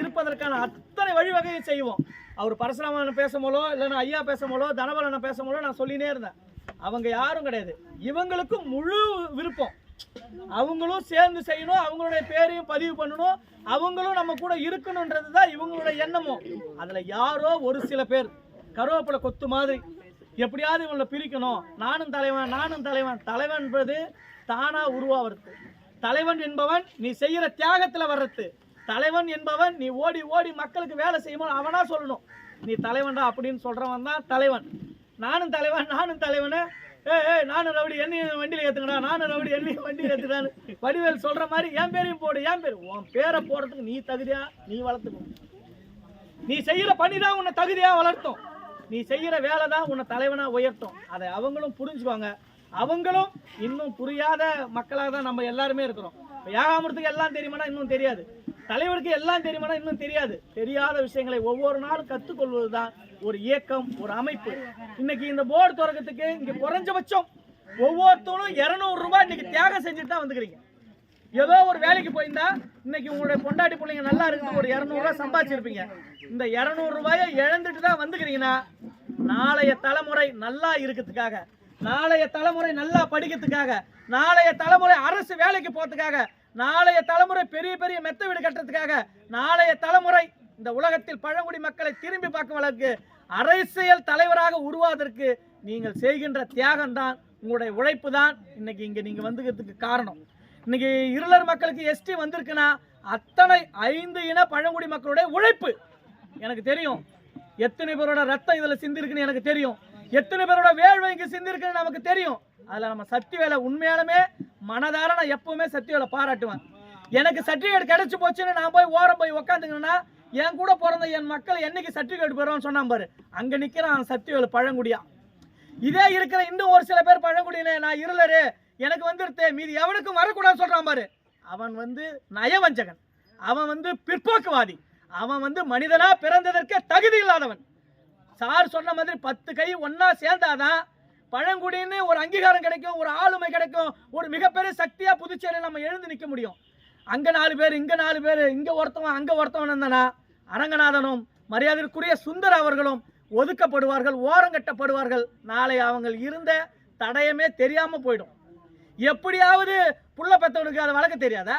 இருப்பதற்கான அத்தனை வழிவகையை செய்வோம். அவர் பரசுராமன் பேசும்போதோ இல்லைன்னா ஐயா பேசும்போதோ தனபலனை பேசும்போதோ நான் சொல்லினே இருந்தேன். அவங்க யாரும் கிடையாது. இவங்களுக்கும் முழு விருப்பம். அவங்களும் சேர்ந்து செய்யணும் அவங்களுடைய பேரையும் பதிவு பண்ணணும் அவங்களும் நம்ம கூட இருக்கணுன்றது தான் இவங்களுடைய எண்ணமும். அதில் யாரோ ஒரு சில பேர் கருவேப்பிலை கொத்து மாதிரி. எப்படியாவது இவங்களை பிரிக்கணும். நானும் தலைவன் நானும் தலைவன். தலைவன் என்பது தானாக உருவாகிறது. தலைவன் என்பவன் நீ செய்கிற தியாகத்தில் வர்றது. தலைவன் என்பவன் நீ ஓடி ஓடி மக்களுக்கு வேலை செய்யுமோ அவனா சொல்லணும். நீ தலைவன்டா அப்படின்னு சொல்கிறவன் தான் தலைவன். நானும் தலைவன் நானும் தலைவனு. ஏ ஏ நானும் ரவுடி என்னையும் வண்டியில் ஏற்றுங்கடா நானும் ரவுடி என்னையும் வண்டியில் ஏற்றுடான்னு வடிவேல் சொல்கிற மாதிரி என் பேரையும் போடு என் பேர். உன் பேரை போடுறதுக்கு நீ தகுதியாக நீ வளர்த்துக்கணும் நீ செய்கிற பணி தான் உன்னை தகுதியாக வளர்த்தும். நீ செய்கிற வேலை தான் உன்னை தலைவனாக உயர்த்தும். அதை அவங்களும் புரிஞ்சுக்குவாங்க. அவங்களும் இன்னும் புரியாத மக்களாக தான் நம்ம எல்லாருமே இருக்கிறோம். இப்போ ஏகாமரத்துக்கு எல்லாம் தெரியுமானா இன்னும் தெரியாது. தலைவருக்கு எல்லாம் தெரியுமானா இன்னும் தெரியாது. தெரியாத விஷயங்களை ஒவ்வொரு நாளும் கற்றுக்கொள்வது தான் ஒரு இயக்கம் ஒரு அமைப்பு. இன்னைக்கு இந்த போர்டு துறக்கத்துக்கு இங்கே குறைஞ்சபட்சம் ஒவ்வொருத்தரும் இரநூறு ரூபாய் இன்னைக்கு தியாகம் செஞ்சுட்டு தான் வந்துக்கிறீங்க. ஏதோ ஒரு வேலைக்கு போயிருந்தா இன்னைக்கு உங்களுடைய பொண்டாட்டி பிள்ளைங்க நல்லா இருக்குது ஒரு இரநூறுவா சம்பாதிச்சிருப்பீங்க. இந்த இரநூறு ரூபாயை இழந்துட்டு தான் வந்துக்கிறீங்கன்னா நாளைய தலைமுறை நல்லா இருக்கிறதுக்காக நாளைய தலைமுறை நல்லா படிக்கிறதுக்காக நாளைய தலைமுறை அரசு வேலைக்கு போகிறதுக்காக நாளைய தலைமுறை பெரிய பெரிய மெத்த வீடு கட்டுறதுக்காக நாளைய தலைமுறை இந்த உலகத்தில் பழங்குடி மக்களை திரும்பி பார்க்கும் அளவுக்கு அரசியல் தலைவராக உருவாவதற்கு நீங்கள் செய்கின்ற தியாகம் தான் உங்களுடைய உழைப்பு தான் இன்னைக்கு இங்கே நீங்கள் வந்துக்கிறதுக்கு காரணம். இன்னைக்கு இருளர் மக்களுக்கு எஸ்டி வந்திருக்குன்னா அத்தனை ஐந்து இன பழங்குடி மக்களுடைய உழைப்பு. எனக்கு தெரியும். எத்தனை பேரோட ரத்தம் இதில் சிந்திருக்குன்னு எனக்கு தெரியும். எத்தனை பேரோட வேள்வை இங்கே சிந்திருக்குன்னு நமக்கு தெரியும். அதில் நம்ம சக்தி வேலை உண்மையாலுமே மனதார நான் எப்பவுமே சத்தியவேலை பாராட்டுவேன். எனக்கு சர்டிஃபிகேட் கிடைச்சு போச்சுன்னு நான் போய் ஓரம் போய் உக்காந்துங்கன்னா என் கூட பிறந்த என் மக்கள் என்னைக்கு சர்டிஃபிகேட் பெறுவான்னு சொன்னான் பாரு. அங்கே நிற்கிறான் சத்தியவேலு பழங்குடியா. இதே இருக்கிற இன்னும் ஒரு சில பேர் பழங்குடியினே நான் இருளரு எனக்கு வந்துருத்தே மீதி எவனுக்கும் வரக்கூடாதுன்னு சொல்கிறான் பாரு. அவன் வந்து நயவஞ்சகன். அவன் வந்து பிற்போக்குவாதி. அவன் வந்து மனிதனாக பிறந்ததற்கே தகுதி இல்லாதவன். சார் சொன்ன மாதிரி பத்து கை ஒன்றா சேர்ந்தாதான் பழங்குடின்னு ஒரு அங்கீகாரம் கிடைக்கும் ஒரு ஆளுமை கிடைக்கும் ஒரு மிகப்பெரிய சக்தியாக புதுச்சேரியில் நம்ம எழுந்து நிற்க முடியும். அங்கே நாலு பேர் இங்கே நாலு பேர் இங்கே ஒருத்தவன் அங்கே ஒருத்தவன் இருந்தனா அரங்கநாதனும் மரியாதைக்குரிய சுந்தர் அவர்களும் ஒதுக்கப்படுவார்கள் ஓரங்கட்டப்படுவார்கள் நாளை அவங்க இருந்த தடயமே தெரியாமல் போயிடும். எப்படியாவது புள்ள பெத்தவனுக்கு அதை வளர்க்க தெரியாதா?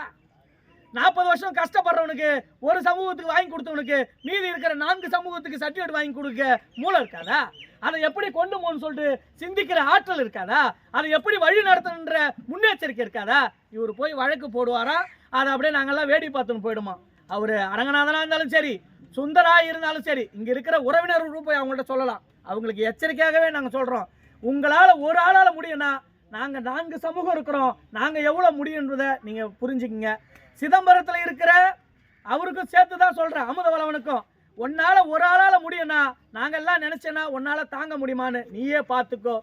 நாற்பது வருஷம் கஷ்டப்படுறவனுக்கு ஒரு சமூகத்துக்கு வாங்கி கொடுத்தவனுக்கு மீதி இருக்கிற நான்கு சமூகத்துக்கு சர்டிஃபிகேட் வாங்கி கொடுக்க மூளை இருக்காதா? அதை எப்படி கொண்டு போகணும்னு சொல்லிட்டு சிந்திக்கிற ஆற்றல் இருக்காதா? அதை எப்படி வழி நடத்தணுன்ற முன்னெச்சரிக்கை இருக்காதா? இவர் போய் வழக்கு போடுவாரா? அதை அப்படியே நாங்கள்லாம் வேடி பார்த்துன்னு போயிடுமா. அவர் அரங்கநாதனாக இருந்தாலும் சரி சுந்தரா இருந்தாலும் சரி இங்கே இருக்கிற உறவினர் போய் அவங்கள்ட்ட சொல்லலாம். அவங்களுக்கு எச்சரிக்கையாகவே நாங்கள் சொல்கிறோம் உங்களால் ஒரு ஆளால் முடியும்னா நாங்கள் நான்கு சமூகம் இருக்கிறோம். நாங்கள் எவ்வளோ முடியுன்றதை நீங்கள் புரிஞ்சுக்கிங்க. சிதம்பரத்தில் இருக்கிற அவருக்கும் சேர்த்து தான் சொல்கிறேன் அமுதவளவனுக்கும். உன்னால் ஒரு ஆளால் முடியும்னா எல்லாம் நினச்சேன்னா உன்னால் தாங்க முடியுமான்னு நீயே பார்த்துக்கோ.